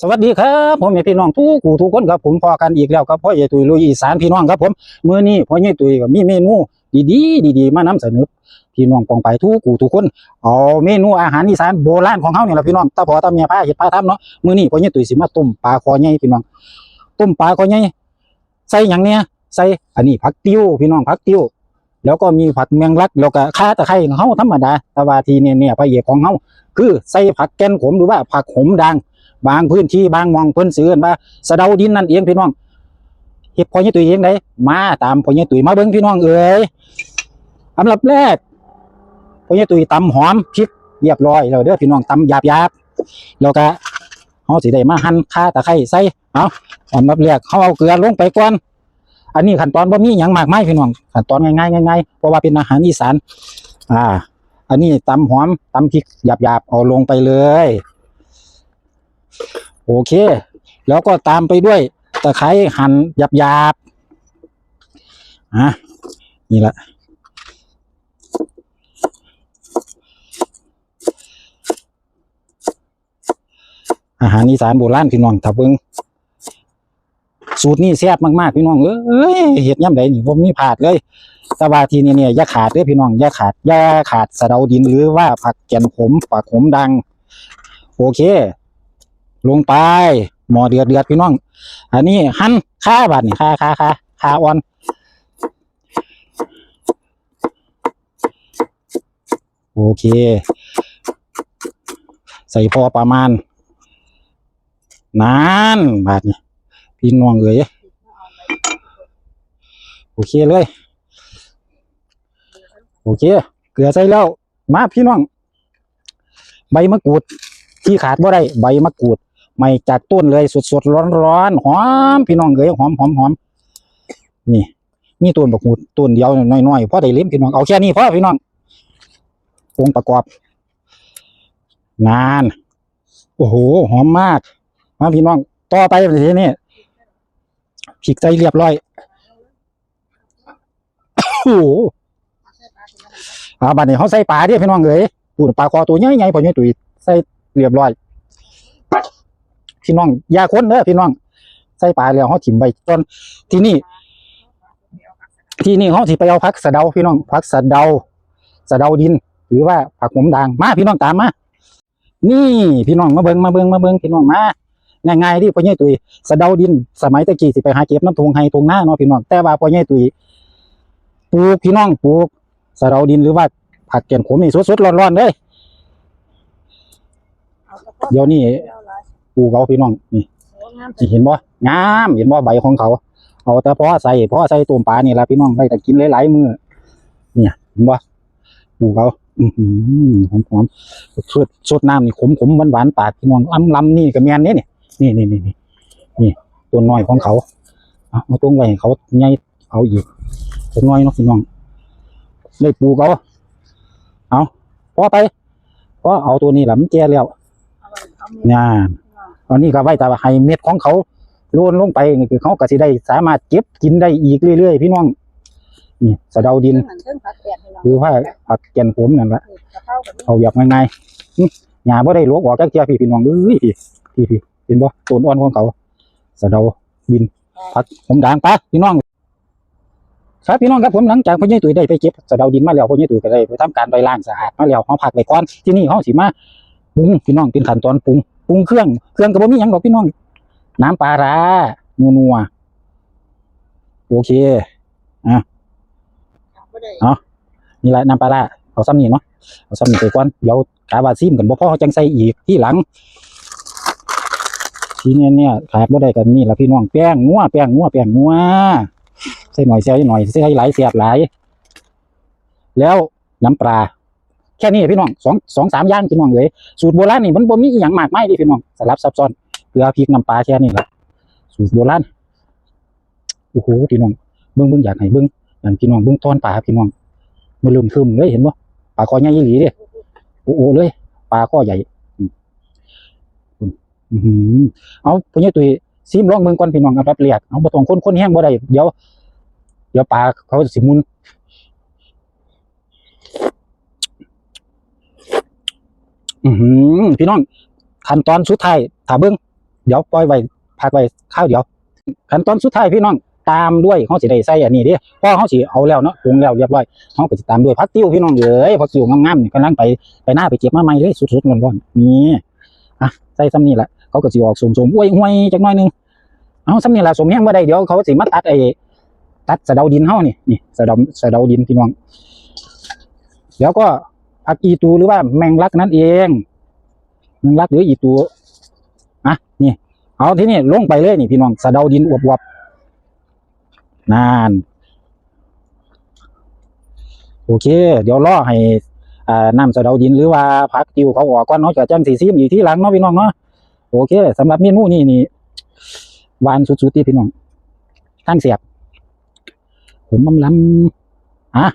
สวัสดีครับผมพี่น้องทุกผู้ทุกคนครับผมพอกันอีกแล้วครับพ่อใหญ่ตุยลุยอีสานพี่น้องครับผมมื้อนี้พ่อใหญ่ตุยก็มีเมนูดีๆดีๆ มานำเสนอพี่น้องกองไปทุกผู้ทุกคนเอาเมนูอาหารอีสานโบราณของเฮาเนี่แหละพี่น้องตาพอตาเมียพาเฮ็ดพาทำเนาะมื้อนี้พ่อใหญ่ตุยสิมาต้มปลาคอใหญ่พี่น้องต้มปลาคอใหญ่ใส่หยังเนี่ยใส่อันนี้ผักติ้วพี่น้องผักติ้วแล้วก็มีผักเมียงลักแล้วก็ข่าตะไคร้ของเฮาธรรมดาแต่ว่าทีเนี่ยเนี่ยพระเอกของเฮาคือใส่ผักแกนขมหรือว่าผักขมด่าง บางพื้นที่บางมองเพิ่นซื้อกันว่าสะเดาดินนั่นเองพี่น้องเฮ็ดพอใหญ่ตุยเองได้มาตามพอใหญ่ตุยมาเบิ่งพี่น้องเอ๋ยอันดับแรกพอใหญ่ตุยตำหอมพริกเรียบร้อยแล้วเด้อพี่น้องตำหยาบๆแล้วก็เฮาสิได้มาหั่นข่าตะไคร้ใส่เอาอันดับแรกเฮาเอาเกลือลงไปก่อนอันนี้ขั้นตอนบ่มีหยังมากมายพี่น้องขั้นตอนง่ายๆง่ายๆเพราะว่าเป็นอาหารอีสาน อ่า อันนี้ตำหอมตำพริกหยาบๆเอาลงไปเลย โอเค แล้วก็ตามไปด้วยตะไคร้หั่นหยาบๆอะนี่แหละอาหารอีสานโบราณพี่น้องถ้าเบิงสูตรนี้แซ่บมากๆพี่น้องเอ้ยเฮ็ดย่ำใดนี่บ่มีพลาดเลยแต่ว่าทีนี้เนี่ยอย่าขาดเด้อพี่น้องอย่าขาดอย่าขาดสะเดาดินหรือว่าผักแกนขมผักขมดัง โอเค ลงไป หมอเดือดเดือดพี่น้อง อันนี้หั่นข้าบาดนี่ข้าข้าข้าข้าอ่อนโอเค ใส่พอประมาณนานบาดนี่พี่น้องเอ๋ยโอเคเลย โอเค เกลือใส่แล้ว มาพี่น้อง ใบมะกรูดที่ขาดบ่ได้ใบมะกรูด ไม่จากต้นเลยสดๆร้อนๆหอมพี่น้องเอ๋ยหอมหอมหอมนี่มีต้นบักหูดต้นเดียวน้อยๆพอได้เลิ้มพี่น้องเอาแค่นี้พอพี่น้ององค์ประกอบ นาน โอ้โหหอมมากมาพี่น้องต่อไปทีนี้พริกใจเรียบร้อยโอ้โหอ่าบัดนี้เขาใส่ปลาเด้พี่น้องเอ๋ยปูดปลาคอตัวใหญ่ๆพอเนี่ยตุ๋ยใส่เรียบร้อย พี่น้องยาค้นเด้อพี่น้องใส่ปลาแล้วเขาถิ่มไปจนที่นี่ ที่นี่เขาสิไปเอาพักสะเดาพี่น้องพักสะเดาสะเดาดิน หรือว่าผักหมด่างมาพี่น้องตามมานี่พี่น้องมาเบิงมาเบิงมาเบิงพี่น้องมาง่ายๆที่พ่อใหญ่ตุยสะเดาดิน สมัยตะกี้สิไปหาเก็บน้ำทงไฮทงหน้าเนาะพี่น้องแต่ว่าพ่อใหญ่ตุยปลูกพี่น้องปลูกสะเดาดินหรือว่าผักแกนขมนี่สดๆร้อนๆเลยเดี๋ยวนี้ ปลูกเอาพี่น้องนี่สิเห็นบ่งามเห็นบ่ใบของเขา เอาแต่พอใส่พอใส่ต้มปลานี่ละพี่น้องได้แต่กินหลายๆมื้อเนี่ยเห็นบ่ปลูกเอาอือหือหอมๆสดสดน้ำนี่ขมขมหวานหวานๆปากพี่น้องลำลำนี่ก็แมนเนี่ยนี่นี่นี่นี่นี่ตัวน้อยของเขาเอามาตรงไว้ให้เขาใหญ่เอาอีกจะน้อยเนาะพี่น้องได้ปลูกเอาเอาพอไปพอเอาตัวนี้แหละมันแก่แล้วเนี่ย อันนี้ก็ไว้แต่ว่าให้เม็ดของเขาโลนลงไปนี่คือเขาก็สิได้สามารถเก็บกินได้อีกเรื่อยๆพี่น้องนี่สะเดาดินหรือว่าผักแกนผมนั่นแหละเอาแบบง่ายๆอื้อหญ้าบ่ได้ลวกออกจักเที่ยพี่พี่น้องเอ้ยพี่พี่เห็นบ่ต้นอ่อนของเขาสะเดาบินผักผมด่างปะพี่น้องครับพี่น้องครับผมหลังจากพ่อใหญ่ตุ้ยได้ไปเก็บสะเดาดินมาแล้วพ่อใหญ่ตุ้ยก็ได้ไปทำการไปล้างสะอาดมาแล้วเฮาพักไว้ก่อนที่นี่เฮาสิมาปรุงพี่น้องเป็นขั้นตอนปรุงป รุงเครื่อง เครื่องก็บ่มีหยังดอกพี่น้อง น้ำปลาร้านัวๆโอเค อะเนี่แหละน้ำปลาร้าเอาซ้ำนี่เนาะเอาซ้ำนี่ไปก่อนเดี๋ยวกาวาซิมกันบ่พอจังใส่อีกที่หลัง ทีเนี้ยเนี่ยขาดบ่ได้กันนี่ละพี่น้องแป้งนัวแป้งนัวแป้งนัวใส่หน่อยใส่หน่อยใส่หลายเสียบหลาย แล้วน้ำปลา แค่นี้พี่น้องสองสองสามย่างพี่น้องเลยสูตรโบราณนี่มันบ่มีอหย่างมากมายเดิพี่น้องสลับซับซ้อนเกลือพริกน้ำปลาแค่นี้แหละสูตรโบราณโอ้โหพี่น้องเบิ่งเบิ่งอยากให้เบิ่งอย่างพี่น้องเบิ่งตอนปลาพี่น้องมันเริ่มขึ้นเลยเห็นบ่ปลาคอใหญ่ยี่หลีเด้โอ้โหเลยปลาคอใหญ่อืมอือหือเอาพ่อใหญ่ตุยซิมลองเบิ่งก่อนพี่น้องอันดับแรกเอาบ่ต้องคนๆแห้งบ่ได้เดี๋ยวเดี๋ยวปลาเขาสิมุน อือพี่น้องขั้นตอนสุดท้ายถ้าเบิ่งเดี๋ยวปล่อยไว้พักไว้ข้าวเดี๋ยวขั้นตอนสุดท้ายพี่น้องตามด้วยเขาสิได้ใส่อันนี้เดิพอเขาสิเอาแล้วเนาะปรุงแล้วเรียบร้อยเขาก็สิดตามด้วยผักติ้วพี่น้องเอ้ยผักติ้วงามๆนี่กำลังไปไปหน้าไปเก็บมาใหม่เลยสุดๆร้อนๆนี่อะใส่ซ้ำนี่แหละเขาก็สิออกสมๆอ้วยห้วยๆจักน่อยนึงเอาซ้ำนี่แหละสมแห้งบ่ได้เดี๋ยวเขาสิมาตัดไอ้ตัดสะเดาดินเฮานี่นี่สะเดาสะเดาดินพี่น้อง แล้วก็ ผักอีตูหรือว่าแมงลักนั่นเองแมงลักหรืออีตูอะนี่เอาที่นี่ลงไปเลยนี่พี่น้องสะเดาดินอวบๆนานโอเค เดี๋ยวรอให้น้ำสะเดาดินหรือว่าผักติวเขาออกก่อนเนาะจะจังสีซีมอีกที่หลังเนาะพี่น้องเนาะโอเคสำหรับเมนูนี้นี่หวานสุดๆที่พี่น้องท่านเสียบผมมำล้ำอะ